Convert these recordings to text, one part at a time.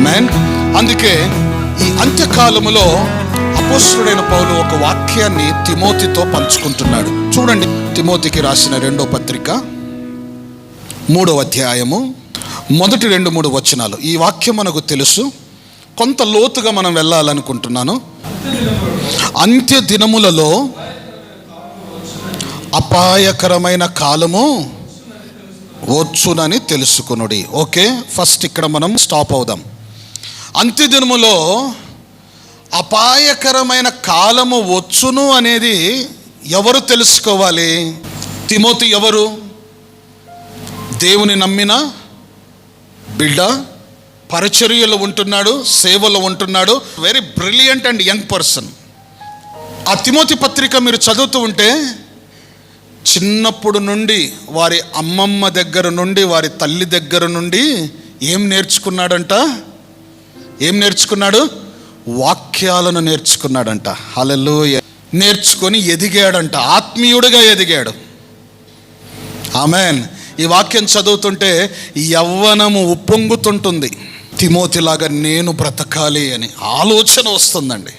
Amen. అందుకే ఈ అంత్యకాలములో అపోస్తుడైన పౌలు ఒక వాక్యాన్ని తిమోతితో పంచుకుంటున్నాడు. చూడండి తిమోతికి రాసిన రెండో పత్రిక మూడో అధ్యాయము మొదటి రెండు మూడు వచనాలు. ఈ వాక్యం మనకు తెలుసు. కొంత లోతుగా మనం వెళ్ళాలనుకుంటున్నాను. అంత్య దినములలో అపాయకరమైన కాలము వచ్చునని తెలుసుకునుడి. ఓకే ఫస్ట్ ఇక్కడ మనం స్టాప్ అవుదాం. అంత్యదినములో అపాయకరమైన కాలము వచ్చును అనేది ఎవరు తెలుసుకోవాలి? తిమోతి ఎవరు? దేవుని నమ్మిన? బిడ్డ పరిచర్యలో ఉంటున్నాడు సేవలో ఉంటున్నాడు very brilliant and young person ఆ తిమోతి పత్రిక మీరు చదువుతూ ఉంటే చిన్నప్పుడు నుండి వారి అమ్మమ్మ దగ్గర నుండి వారి తల్లి దగ్గర నుండి ఏం నేర్చుకున్నాడంట? ఏం నేర్చుకున్నాడు? వాక్యాలను నేర్చుకున్నాడంట. హలలు నేర్చుకొని ఎదిగాడంట. ఆత్మీయుడిగా ఎదిగాడు. ఆమెన్. ఈ వాక్యం చదువుతుంటే యవ్వనము ఉప్పొంగుతుంటుంది. తిమోతిలాగా నేను బ్రతకాలి అని ఆలోచన వస్తుందండి.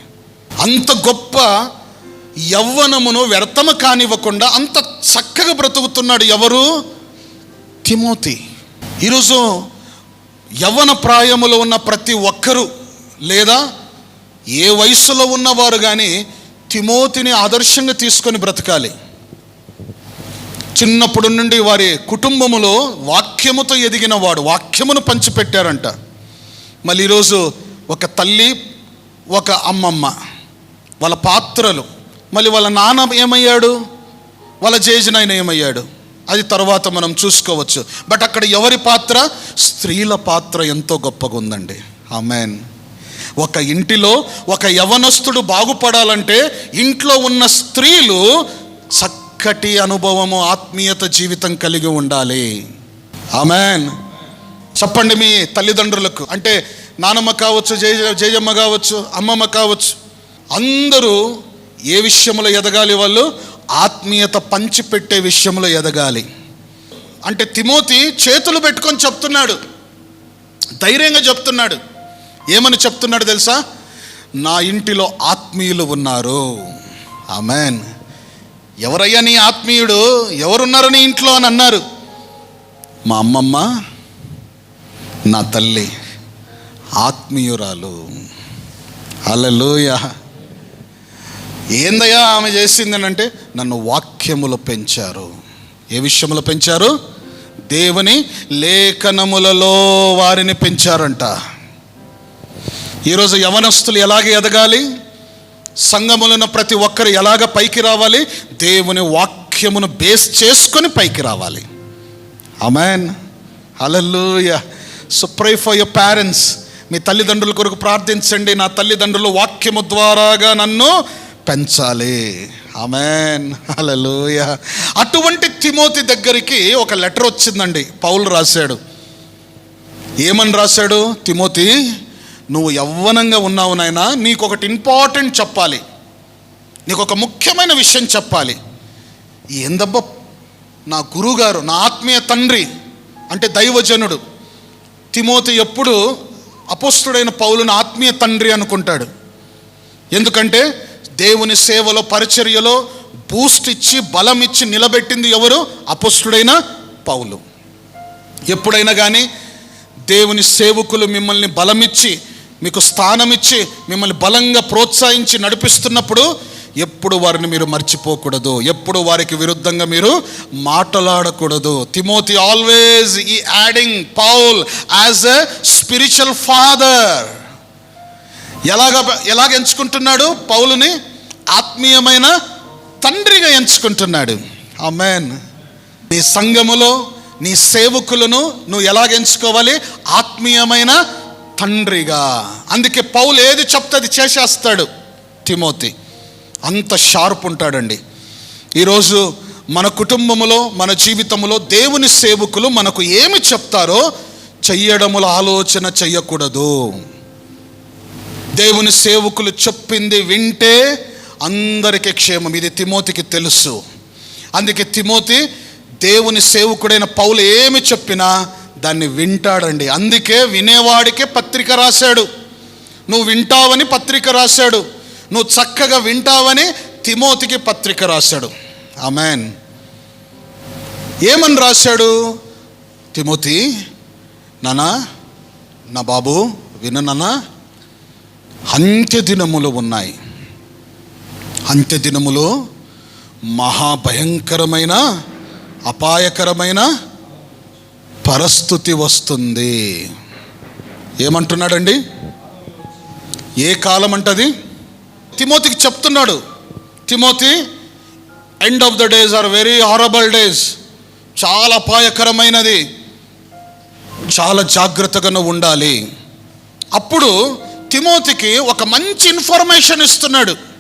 అంత గొప్ప యవ్వనమును వ్యర్థము కానివ్వకుండా అంత చక్కగా బ్రతుకుతున్నాడు ఎవరు? తిమోతి. ఈరోజు యవ్వన ప్రాయములో ఉన్న ప్రతి ఒక్కరూ లేదా ఏ వయసులో ఉన్నవారు కానీ తిమోతిని ఆదర్శంగా తీసుకొని బ్రతకాలి. చిన్నప్పటి నుండి వారి కుటుంబములో వాక్యముతో ఎదిగిన వాడు వాక్యమును పంచిపెట్టారంట. మళ్ళీ ఈరోజు ఒక తల్లి ఒక అమ్మమ్మ వాళ్ళ పాత్రలు మళ్ళీ వాళ్ళ నాన్న ఏమయ్యాడు? వాళ్ళ జేజనాయన ఏమయ్యాడు? అది తర్వాత మనం చూసుకోవచ్చు. బట్ అక్కడ ఎవరి పాత్ర? స్త్రీల పాత్ర ఎంతో గొప్పగా ఉందండి. ఆమెన్. ఒక ఇంటిలో ఒక యవనస్తుడు బాగుపడాలంటే ఇంట్లో ఉన్న స్త్రీలు చక్కటి అనుభవము ఆత్మీయత జీవితం కలిగి ఉండాలి. ఆమెన్. చెప్పండి మీ తల్లిదండ్రులకు. అంటే నానమ్మ కావచ్చు జయ జయమ్మ కావచ్చు అమ్మమ్మ కావచ్చు. అందరూ ఏ విషయంలో ఎదగాలి వాళ్ళు? ఆత్మీయత పంచిపెట్టే విషయంలో ఎదగాలి. అంటే తిమోతి చేతులు పెట్టుకొని చెప్తున్నాడు. ధైర్యంగా చెప్తున్నాడు. ఏమని చెప్తున్నాడు తెలుసా? నా ఇంటిలో ఆత్మీయులు ఉన్నారు. ఆమెన్. ఎవరయ్యా నీ ఆత్మీయుడు? ఎవరున్నారు నీ ఇంట్లో అని అన్నారు. మా అమ్మమ్మ నా తల్లి ఆత్మీయురాలు. అలలోయ ఏందయ్యా ఆమె చేసింది అంటే నన్ను వాక్యములు పెంచారు. ఏ విషయములో పెంచారు? దేవుని లేఖనములలో వారిని పెంచారంట. ఈరోజు యవనస్తులు ఎలాగ ఎదగాలి? సంఘములను ప్రతి ఒక్కరు ఎలాగ పైకి రావాలి? దేవుని వాక్యమును బేస్ చేసుకొని పైకి రావాలి. Amen hallelujah so pray for your parents మీ తల్లిదండ్రుల కొరకు ప్రార్థించండి. నా తల్లిదండ్రులు వాక్యము ద్వారాగా నన్ను పెంచాలి. ఆమెన్. అలలోయ అటువంటి తిమోతి దగ్గరికి ఒక లెటర్ వచ్చిందండి. పౌలు రాశాడు. ఏమని రాశాడు? తిమోతి నువ్వు యవ్వనంగా ఉన్నావు నాయనా నీకు ఒకటి ఇంపార్టెంట్ చెప్పాలి. నీకు ఒక ముఖ్యమైన విషయం చెప్పాలి. ఏందబ్బా? నా గురువుగారు నా ఆత్మీయ తండ్రి అంటే దైవజనుడు. తిమోతి ఎప్పుడు అపోస్తుడైన పౌలుని ఆత్మీయ తండ్రి అనుకుంటాడు. ఎందుకంటే దేవుని సేవలో పరిచర్యలో బూస్ట్ ఇచ్చి బలం ఇచ్చి నిలబెట్టింది ఎవరు? అపస్తుడైన పౌలు. ఎప్పుడైనా కానీ దేవుని సేవకులు మిమ్మల్ని బలమిచ్చి మీకు స్థానం ఇచ్చి మిమ్మల్ని బలంగా ప్రోత్సహించి నడిపిస్తున్నప్పుడు ఎప్పుడు వారిని మీరు మర్చిపోకూడదు. ఎప్పుడు వారికి విరుద్ధంగా మీరు మాట్లాడకూడదు. తిమోతి ఆల్వేజ్ ఈ adding Paul as a spiritual father. ఎలాగ ఎలాగ ఎంచుకుంటున్నాడు పౌలుని? ఆత్మీయమైన తండ్రిగా ఎంచుకుంటున్నాడు. ఆ మ్యాన్ నీ సంఘములో నీ సేవకులను నువ్వు ఎలాగ ఎంచుకోవాలి? ఆత్మీయమైన తండ్రిగా. అందుకే పౌలు ఏది చెప్తే అది చేసేస్తాడు తిమోతి. అంత షార్ప్ ఉంటాడండి. ఈరోజు మన కుటుంబములో మన జీవితంలో దేవుని సేవకులు మనకు ఏమి చెప్తారో చెయ్యడముల ఆలోచన చెయ్యకూడదు. దేవుని సేవకులు చెప్పింది వింటే అందరికీ క్షేమం. ఇది తిమోతికి తెలుసు. అందుకే తిమోతి దేవుని సేవకుడైన పౌలు ఏమి చెప్పినా దాన్ని వింటాడండి. అందుకే వినేవాడికే పత్రిక రాశాడు. నువ్వు వింటావని పత్రిక రాశాడు. నువ్వు చక్కగా వింటావని తిమోతికి పత్రిక రాశాడు. ఆమెన్. ఏమని రాశాడు? తిమోతి నానా నా బాబు విను నానా అంత్య దినములు ఉన్నాయి. అంత్య దినములో మహాభయంకరమైన అపాయకరమైన పరిస్థితి వస్తుంది. ఏమంటున్నాడండి? ఏ కాలం అంటది? తిమోతికి చెప్తున్నాడు. Timothy end of the days are very horrible days చాలా అపాయకరమైనది. చాలా జాగ్రత్తగా ఉండాలి. అప్పుడు తిమోతికి ఒక మంచి ఇన్ఫర్మేషన్ ఇస్తున్నాడు.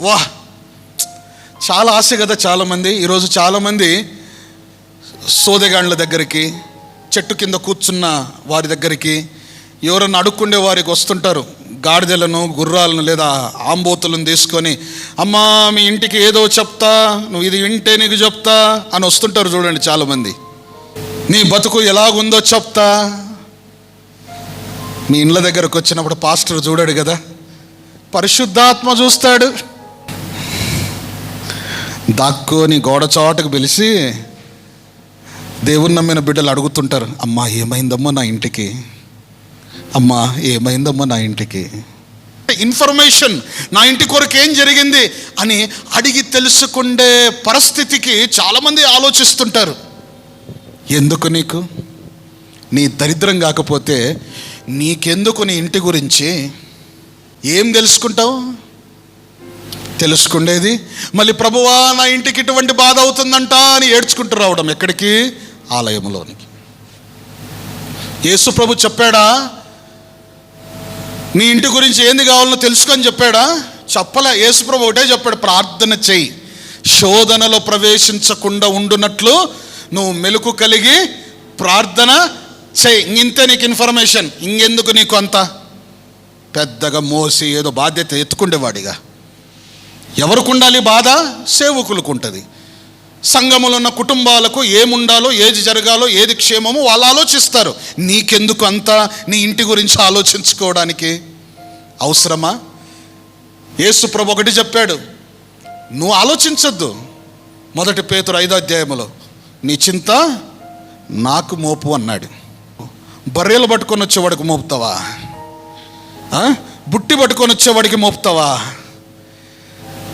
వా చాలా ఆశ కదా చాలామంది. ఈరోజు చాలామంది సోదెగాండ్ల దగ్గరికి చెట్టు కింద కూర్చున్న వారి దగ్గరికి ఎవరన్నా అడుక్కుండే వారికి వస్తుంటారు. గాడిదలను గుర్రాలను లేదా ఆంబోతులను తీసుకొని అమ్మా మీ ఇంటికి ఏదో చెప్తా నువ్వు ఇది వింటే నీకు చెప్తా అని వస్తుంటారు చూడండి చాలామంది. నీ బతుకు ఎలాగుందో చెప్తా. మీ ఇండ్ల దగ్గరకు వచ్చినప్పుడు పాస్టర్ చూడాడు కదా. పరిశుద్ధాత్మ చూస్తాడు. దాక్కుని గోడచోటకు పిలిచి దేవుని నమ్మిన బిడ్డలు అడుగుతుంటారు అమ్మా ఏమైందమ్మా నా ఇంటికి? అమ్మా ఏమైందమ్మా నా ఇంటికి? ఇన్ఫర్మేషన్ నా ఇంటి కొరకు ఏం జరిగింది? అని అడిగి తెలుసుకుండే పరిస్థితికి చాలామంది ఆలోచిస్తుంటారు. ఎందుకు నీకు? నీ దరిద్రం కాకపోతే నీకెందుకు నీ ఇంటి గురించి? ఏం తెలుసుకుంటావు? తెలుసుకుండేది. మళ్ళీ ప్రభువా నా ఇంటికి ఇటువంటి బాధ అవుతుందంట అని ఏడ్చుకుంటూ రావడం ఎక్కడికి? ఆలయంలోనికి యేసు ప్రభు చెప్పాడా? నీ ఇంటి గురించి ఏంది కావాలో తెలుసుకొని చెప్పాడా? చెప్పలే. యేసు ప్రభు ఒకటే చెప్పాడు ప్రార్థన చెయ్యి. శోధనలో ప్రవేశించకుండా ఉండునట్లు నువ్వు మెలకు కలిగి ప్రార్థన చెయ్యి. ఇంతే నీకు ఇన్ఫర్మేషన్. ఇంకెందుకు నీకు అంత? పెద్దగా మోసి ఏదో బాధ్యత ఎత్తుకుండేవాడిగా. ఎవరికి ఉండాలి బాధ? సేవకులకు ఉంటుంది సంఘములో ఉన్న కుటుంబాలకు ఏముండాలో ఏది జరగాలో ఏది క్షేమమో వాళ్ళు ఆలోచిస్తారు. నీకెందుకు అంతా నీ ఇంటి గురించి ఆలోచించుకోవడానికి? అవసరమా? యేసు ప్రభు ఒకటి చెప్పాడు నువ్వు ఆలోచించొద్దు. మొదటి పేతురు ఐదో అధ్యాయములో నీ చింత నాకు మోపు అన్నాడు. బర్రెలు పట్టుకొని వచ్చేవాడికి మోపుతావా? బుట్టి పట్టుకొని వచ్చేవాడికి మోపుతావా?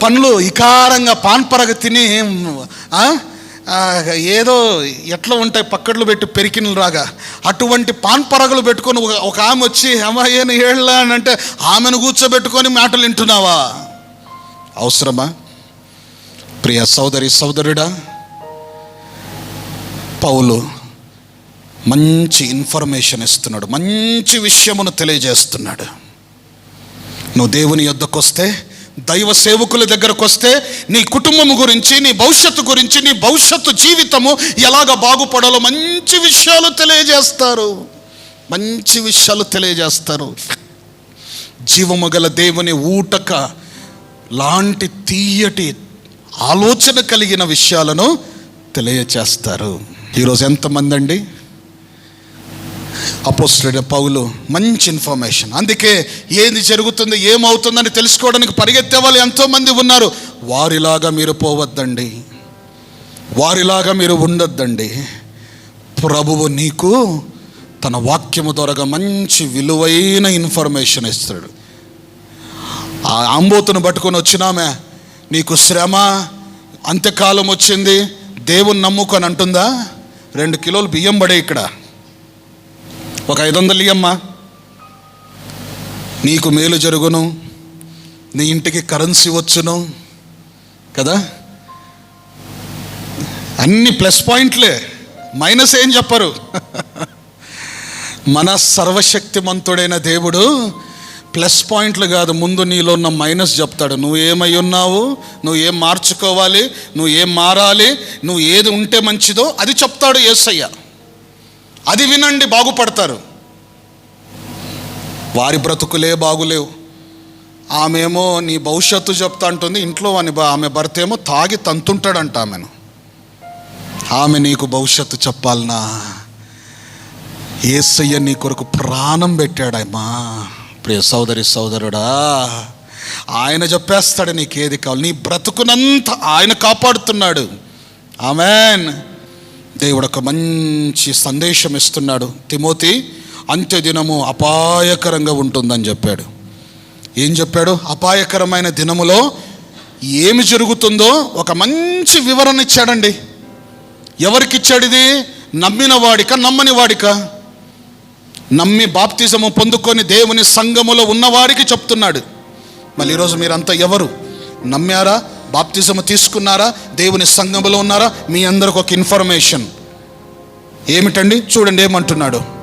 పండ్లు ఇకారంగా పాన్పరగ తిని ఏదో ఎట్లా ఉంటాయి పక్కడ్లు పెట్టి పెరికినలు రాగా. అటువంటి పాన్పరగలు పెట్టుకొని ఒక- ఒక ఆమె వచ్చి అమ్మ ఏను ఏళ్ళ? అని అంటే ఆమెను కూర్చోబెట్టుకొని మాటలు వింటున్నావా? అవసరమా? ప్రియ సోదరి సోదరుడా పౌలు మంచి ఇన్ఫర్మేషన్ ఇస్తున్నాడు మంచి విషయమును తెలియజేస్తున్నాడు. నువ్వు దేవుని యొద్దకు వస్తే దైవ సేవకుల దగ్గరకు వస్తే నీ కుటుంబం గురించి నీ భవిష్యత్తు గురించి నీ భవిష్యత్తు జీవితము ఎలాగ బాగుపడాలో మంచి విషయాలు తెలియజేస్తారు. మంచి విషయాలు తెలియజేస్తారు. జీవము గల దేవుని ఊటక లాంటి తీయటి ఆలోచన కలిగిన విషయాలను తెలియచేస్తారు. ఈరోజు ఎంతమంది అండి అపోస్టెడ్ పౌలు మంచి ఇన్ఫర్మేషన్. అందుకే ఏది జరుగుతుంది ఏమవుతుందని తెలుసుకోవడానికి పరిగెత్తే వాళ్ళు ఎంతోమంది ఉన్నారు. వారిలాగా మీరు పోవద్దండి. వారిలాగా మీరు ఉండొద్దండి. ప్రభువు నీకు తన వాక్యము ద్వారా మంచి విలువైన ఇన్ఫర్మేషన్ ఇస్తాడు. ఆ అంబోతును పట్టుకొని వచ్చినామే. నీకు శ్రమ అంత్యకాలం వచ్చింది. దేవుని నమ్ముకొని అంటుందా? రెండు కిలోలు బియ్యం పడే ఇక్కడ. ఒక ఐదు వందలు ఇయ్యమ్మా. నీకు మేలు జరుగును నీ ఇంటికి కరెన్సీ వచ్చును కదా? అన్ని ప్లస్ పాయింట్లే. మైనస్ ఏం చెప్పరు. మన సర్వశక్తిమంతుడైన దేవుడు ప్లస్ పాయింట్లు కాదు ముందు నీలో ఉన్న మైనస్ చెప్తాడు. నువ్వు ఏమై ఉన్నావు నువ్వు ఏం మార్చుకోవాలి నువ్వు ఏం మారాలి నువ్వు ఏది ఉంటే మంచిదో అది చెప్తాడు యేసయ్య. అది వినండి బాగుపడతారు. వారి బ్రతుకులే బాగులేవు. ఆమెమో నీ భవిష్యత్తు చెప్తా అంటుంది ఇంట్లో అని ఆమె భర్త ఏమో తాగి తంతుంటాడంట ఆమెను. ఆమె నీకు భవిష్యత్తు చెప్పాలనా? ఏసయ్య నీ కొరకు ప్రాణం పెట్టాడమ్మా. ప్రియ సోదరి సోదరుడా ఆయన చెప్పేస్తాడు నీకేది కావాలి నీ బ్రతుకునంత ఆయన కాపాడుతున్నాడు. ఆమెన్. దేవుడు ఒక మంచి సందేశం ఇస్తున్నాడు. తిమోతి అంత్యదినము అపాయకరంగా ఉంటుందని చెప్పాడు. ఏం చెప్పాడు? అపాయకరమైన దినములో ఏమి జరుగుతుందో ఒక మంచి వివరణ ఇచ్చాడండి. ఎవరికి ఇచ్చాడు ఇది? నమ్మిన వాడిక నమ్మని వాడిక? నమ్మి బాప్తిజము పొందుకొని దేవుని సంఘములో ఉన్నవాడికి చెప్తున్నాడు. మళ్ళీ ఈరోజు మీరంతా ఎవరు? నమ్మారా? బాప్తిజం తీసుకున్నారా? దేవుని సంఘంలో ఉన్నారా? మీ అందరికి ఒక ఇన్ఫర్మేషన్. ఏమిటండి? చూడండి ఏమంటున్నాడు.